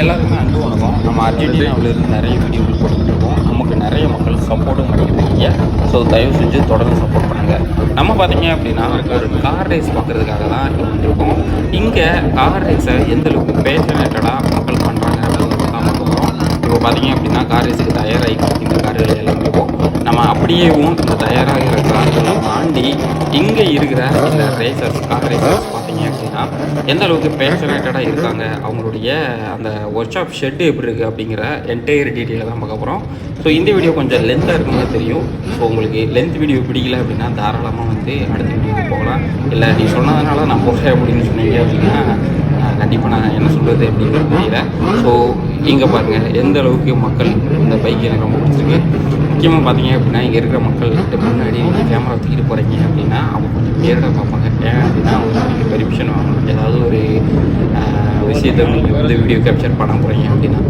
எல்லாருக்குமே அன்பு வணக்கம். நம்ம அர்ஜென்டினாவிலிருந்து நிறைய வீடியோக்கள் கொடுத்துருக்கோம் நமக்கு நிறைய மக்கள் சப்போர்ட்டும் பண்ணியிருக்கீங்க ஸோ தயவு செஞ்சு தொடர்ந்து சப்போர்ட் பண்ணுங்கள் நம்ம பார்த்தீங்க அப்படின்னா ஒரு கார் ரேஸ் பார்க்குறதுக்காக தான் இங்கே வந்திருக்கோம். இங்கே கார் ரேஸை எந்த அளவுக்கு பேஷனேட்டடாக மக்கள் பண்ணுறாங்க அப்படிங்கிறது இப்போ பார்த்தீங்க அப்படின்னா கார் ரேஸுக்கு தயாராகி இந்த கார்கள் எல்லாமே இருக்கும் நம்ம அப்படியேவும் இந்த தயாராகிற கார்களை தாண்டி இங்கே இருக்கிற இந்த ரேசர்ஸ் கார் ரேசர்ஸ் பார்த்தீங்கன்னா எந்த அளவுக்கு பேஷனேட்டடாக இருக்காங்க அவங்களுடைய அந்த ஒர்க் ஷாப் ஷெட்டு எப்படி இருக்குது அப்படிங்கிற என்டையர் டீட்டெயிலை தான் பார்க்க போகிறோம் ஸோ இந்த வீடியோ கொஞ்சம் லென்த்தாக இருக்குன்னு தெரியும். ஸோ உங்களுக்கு லென்த் வீடியோ பிடிக்கல அப்படின்னா தாராளமாக வந்து அடுத்த வீடியோக்கு போகலாம். இல்லை நீ சொன்னதுனால நான் போகிறேன் அப்படின்னு சொன்னீங்க அப்படின்னா கண்டிப்பாக நான் என்ன சொல்கிறது அப்படிங்கிறது தெரியல. ஸோ இங்கே பாருங்கள் எந்த அளவுக்கு மக்கள் இந்த பைக் எனக்கு ரொம்ப பிடிச்சிருக்கு. முக்கியமாக பார்த்தீங்க அப்படின்னா இங்கே இருக்கிற மக்கள்கிட்ட முன்னாடி நீங்கள் கேமரா தூக்கிட்டு போகிறீங்க அப்படின்னா அவங்க கொஞ்சம் பேரிடாக பார்ப்பாங்க. ஏன் அப்படின்னா அவங்க நீங்கள் பெர்மிஷன் வாங்கணும். ஏதாவது ஒரு விஷயத்தை நீங்கள் வந்து வீடியோ கேப்சர் பண்ண போகிறீங்க அப்படின்னா.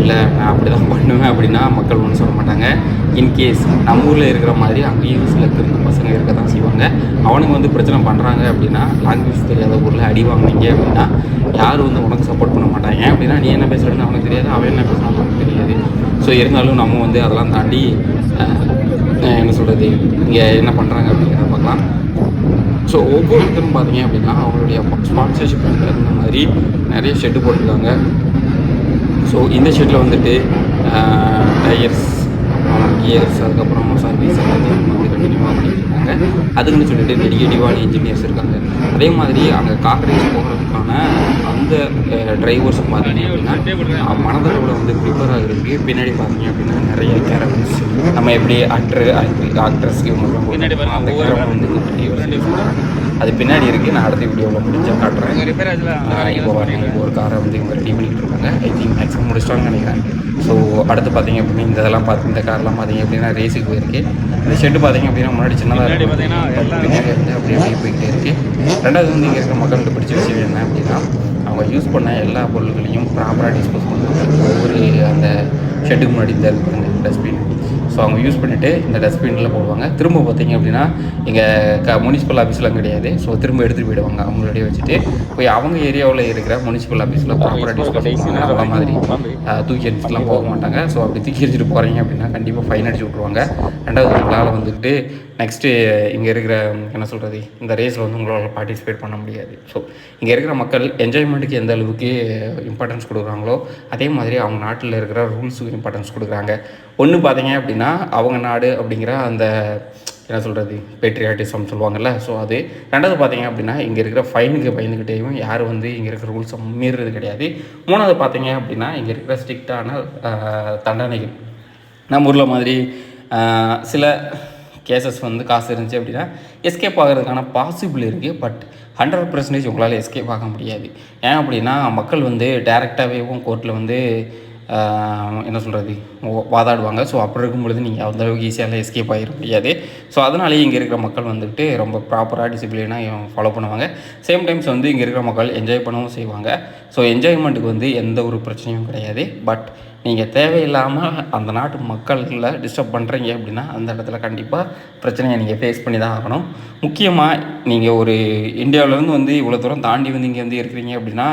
இல்லை நான் அப்படி தான் பண்ணுவேன் அப்படின்னா மக்கள் ஒன்றும் சொல்ல மாட்டாங்க. இன்கேஸ் நம்ம ஊரில் இருக்கிற மாதிரி அங்கேயும் சில திரும்ப பசங்க இருக்க தான் செய்வாங்க. அவனுங்க வந்து பிரச்சனை பண்ணுறாங்க அப்படின்னா லாங்குவேஜ் தெரியாத ஊரில் அடி வாங்கினீங்க அப்படின்னா யாரும் வந்து உனக்கு சப்போர்ட் பண்ண மாட்டாங்க. ஏன் அப்படின்னா நீ என்ன பேசுகிறேன்னு அவனுக்கு தெரியாது அவன் என்ன பேசுகிறான் ஸோ இருந்தாலும் நம்ம வந்து அதெல்லாம் தாண்டி என்ன சொல்கிறது இங்கே என்ன பண்ணுறாங்க அப்படிங்கிறத பார்க்கலாம். ஸோ ஒவ்வொருத்தரும் பார்த்தீங்க அப்படின்னா அவங்களுடைய ஸ்பான்சர்ஷிப் அந்த மாதிரி நிறைய ஷெட்டு போட்டிருக்காங்க. ஸோ இந்த ஷெட்டில் வந்துட்டு டயர்ஸ் கியர்ஸ் அதுக்கப்புறம் சர்வீஸ் எல்லாத்தையும் வந்து கண்டினியூவாக பண்ணியிருக்காங்க இருக்காங்க. அதுக்குன்னு சொல்லிட்டு டெடிகேட்டிவான இன்ஜினியர்ஸ் இருக்காங்க. அதே மாதிரி அங்கே கார் போகிறதுக்கான எந்த டிரைவர்ஸும் பார்த்தீங்க அப்படின்னா மனதளவில் வந்து ப்ரிப்பேர் இருக்கு பின்னாடி பார்த்தீங்க அப்படின்னா நிறைய கேரக்டர்ஸ் நம்ம எப்படி ஆக்டர் ஆக்ட்ரஸ் அந்த கேரக்டர் வந்து அது பின்னாடி இருக்குது நான் அடுத்த வீடியோவில் முடிஞ்சா காட்டுறேன். இப்போ இப்போ ஒரு காரை வந்து இவங்க ரெடி பண்ணிட்டு இருக்காங்க ஐ திங்க் மேக்ஸிமம் முடிச்சிட்டாங்கன்னு நினைக்கிறேன். ஸோ அடுத்து பார்த்தீங்க அப்படின்னா இந்த இதெல்லாம் பார்த்து இந்த கார்லாம் பார்த்தீங்க அப்படின்னா ரேஸுக்கு போயிருக்கு. இந்த ஷெட்டு பார்த்தீங்க அப்படின்னா முன்னாடி சின்னதாக பின்னாடி வந்து அப்படியே போய்கிட்டே இருக்கு. ரெண்டாவது வந்து இங்கே இருக்க மக்கள்கிட்ட பிடிச்ச விஷயம் என்ன அப்படின்னா அவங்க யூஸ் பண்ண எல்லா பொருட்களையும் ப்ராப்பராக டிஸ்போஸ் பண்ணுவாங்க ஒவ்வொரு அந்த ஷெட்டுக்கு முன்னாடி இந்த டஸ்ட்பின் ஸோ அவங்க யூஸ் பண்ணிவிட்டு இந்த டஸ்ட்பினில் போடுவாங்க. திரும்ப பார்த்தீங்க அப்படின்னா இங்கே க முனிசிபல் ஆஃபீஸ்லாம் கிடையாது. ஸோ திரும்ப எடுத்துகிட்டு போயிடுவாங்க. அவங்களுடைய வச்சுட்டு போய் அவங்க ஏரியாவில் இருக்கிற முனிசிபல் ஆஃபீஸில் ப்ராப்பராக பண்ணுவாங்க. அவ்வளோ மாதிரி. தூக்கி அடிச்சுட்டுலாம் போக மாட்டாங்க. ஸோ அப்படி தூக்கி அடிச்சுட்டு போகிறீங்க அப்படின்னா கண்டிப்பாக ஃபைன் அடிச்சு விட்ருவாங்க ரெண்டாவது உங்களால் வந்துக்கிட்டு நெக்ஸ்ட்டு இங்கே இருக்கிற என்ன சொல்கிறது இந்த ரேஸில் வந்து உங்களால் பார்ட்டிசிபேட் பண்ண முடியாது. ஸோ இங்கே இருக்கிற மக்கள் என்ஜாய்மெண்ட்டுக்கு எந்த அளவுக்கு இம்பார்ட்டன்ஸ் கொடுக்குறாங்களோ அதே மாதிரி அவங்க நாட்டில் இருக்கிற ரூல்ஸுக்கு இம்பார்ட்டன்ஸ் கொடுக்குறாங்க. ஒன்று பார்த்தீங்க அப்படின்னா அவங்க நாடு அப்படிங்கிற அந்த என்ன சொல்கிறது பேட்ரியாட்டிசம் சொல்லுவாங்கல்ல. ஸோ அது ரெண்டாவது பார்த்தீங்க அப்படின்னா இங்கே இருக்கிற ஃபைனுக்கு பயந்துக்கிட்டேயும் யாரும் வந்து இங்கே இருக்கிற ரூல்ஸை மீறுறது கிடையாது. மூணாவது பார்த்தீங்க அப்படின்னா இங்கே இருக்கிற ஸ்ட்ரிக்டான தண்டனைகள். நம்ம ஊரில் மாதிரி சில கேசஸ் வந்து காசு இருந்துச்சு அப்படின்னா எஸ்கேப் ஆகிறதுக்கான பாசிபிள் இருக்குது பட் ஹண்ட்ரட் பர்சன்டேஜ் உங்களால் எஸ்கேப் ஆக முடியாது. ஏன் அப்படின்னா மக்கள் வந்து டேரெக்டாகவேவும் கோர்ட்டில் வந்து என்ன சொல்கிறது வாதாடுவாங்க. ஸோ அப்படி இருக்கும் பொழுது நீங்கள் அந்த அளவுக்கு ஈஸியாக எஸ்கேப் ஆகிட முடியாது. ஸோ அதனாலேயே இங்கே இருக்கிற மக்கள் வந்துட்டு ரொம்ப ப்ராப்பராக டிசிப்ளினாக ஃபாலோ பண்ணுவாங்க. சேம் டைம்ஸ் வந்து இங்கே இருக்கிற மக்கள் என்ஜாய் பண்ணவும் செய்வாங்க. ஸோ என்ஜாய்மெண்ட்டுக்கு வந்து எந்த ஒரு பிரச்சனையும் கிடையாது. பட் நீங்கள் தேவையில்லாமல் அந்த நாட்டு மக்களில் டிஸ்டர்ப் பண்ணுறீங்க அப்படின்னா அந்த இடத்துல கண்டிப்பாக பிரச்சனையை நீங்கள் ஃபேஸ் பண்ணி தான் ஆகணும். முக்கியமாக நீங்கள் ஒரு இந்தியாவிலேருந்து வந்து இவ்வளோ தூரம் தாண்டி வந்து இங்கே வந்து இருக்கிறீங்க அப்படின்னா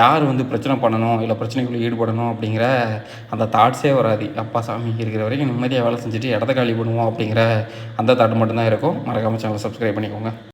யார் வந்து பிரச்சனை பண்ணணும் இல்லை பிரச்சனைக்குள்ளே ஈடுபடணும் அப்படிங்கிற அந்த தாட்ஸே வராது. அப்பா சாமி இருக்கிற வரைக்கும் நிம்மதியாக வேலை செஞ்சுட்டு இடத்த காலி பண்ணுவோம் அப்படிங்கிற அந்த தாட் மட்டும்தான் இருக்கும். மறக்காமல் சேனலை சப்ஸ்கிரைப் பண்ணிக்கோங்க.